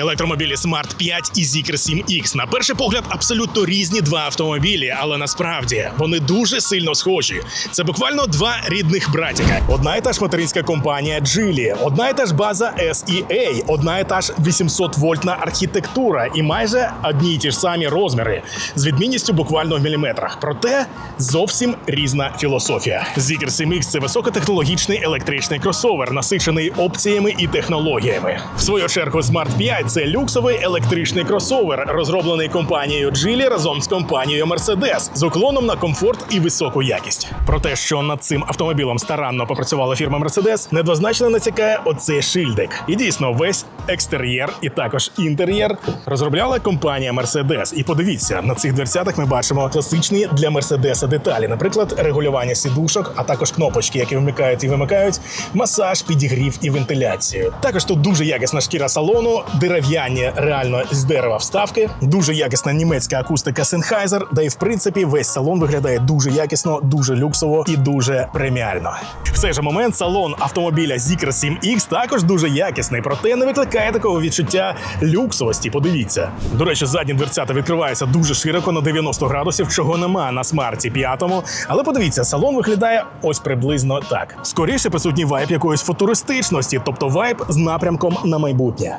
Електромобілі Smart 5 і Zeekr 7X. На перший погляд, абсолютно різні два автомобілі, але насправді вони дуже сильно схожі. Це буквально два рідних братіка. Одна і та ж материнська компанія Geely, одна і та ж база SEA, одна і та ж 800 вольтна архітектура і майже одні й ті ж самі розміри з відмінністю буквально в міліметрах. Проте зовсім різна філософія. Zeekr 7X – це високотехнологічний електричний кросовер, насичений опціями і технологіями. В свою чергу Smart 5 – це люксовий електричний кросовер, розроблений компанією Geely разом з компанією Mercedes з уклоном на комфорт і високу якість. Про те, що над цим автомобілем старанно попрацювала фірма Mercedes, недвозначно натякає оцей шильдик. І дійсно, весь екстер'єр і також інтер'єр розробляла компанія Mercedes. І подивіться, на цих дверцятах ми бачимо класичні для Mercedes деталі, наприклад, регулювання сідушок, а також кнопочки, які вмикають і вимикають, масаж, підігрів і вентиляцію. Також тут дуже якісна шкіра салону, дерев'яні реально з дерева вставки, дуже якісна німецька акустика Sennheiser, да і в принципі весь салон виглядає дуже якісно, дуже люксово і дуже преміально. В цей же момент салон автомобіля Zeekr 7X також дуже якісний, проте не викликає такого відчуття люксовості. Подивіться. До речі, задні дверцята відкриваються дуже широко на 90 градусів, чого нема на смарті 5. Але подивіться, салон виглядає ось приблизно так. Скоріше присутній вайб якоїсь футуристичності, тобто вайб з напрямком на майбутнє.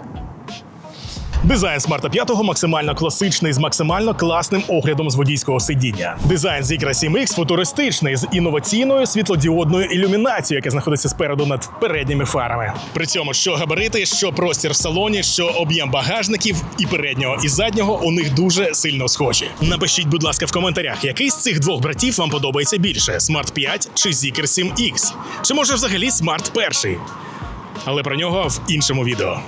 Дизайн Смарта 5 максимально класичний з максимально класним оглядом з водійського сидіння. Дизайн Zikra 7X футуристичний з інноваційною світлодіодною ілюмінацією, яка знаходиться спереду над передніми фарами. При цьому що габарити, що простір в салоні, що об'єм багажників і переднього і заднього у них дуже сильно схожі. Напишіть, будь ласка, в коментарях, який з цих двох братів вам подобається більше: Smart 5 чи Zikr 7X? Чи може взагалі Smart 1? Але про нього в іншому відео.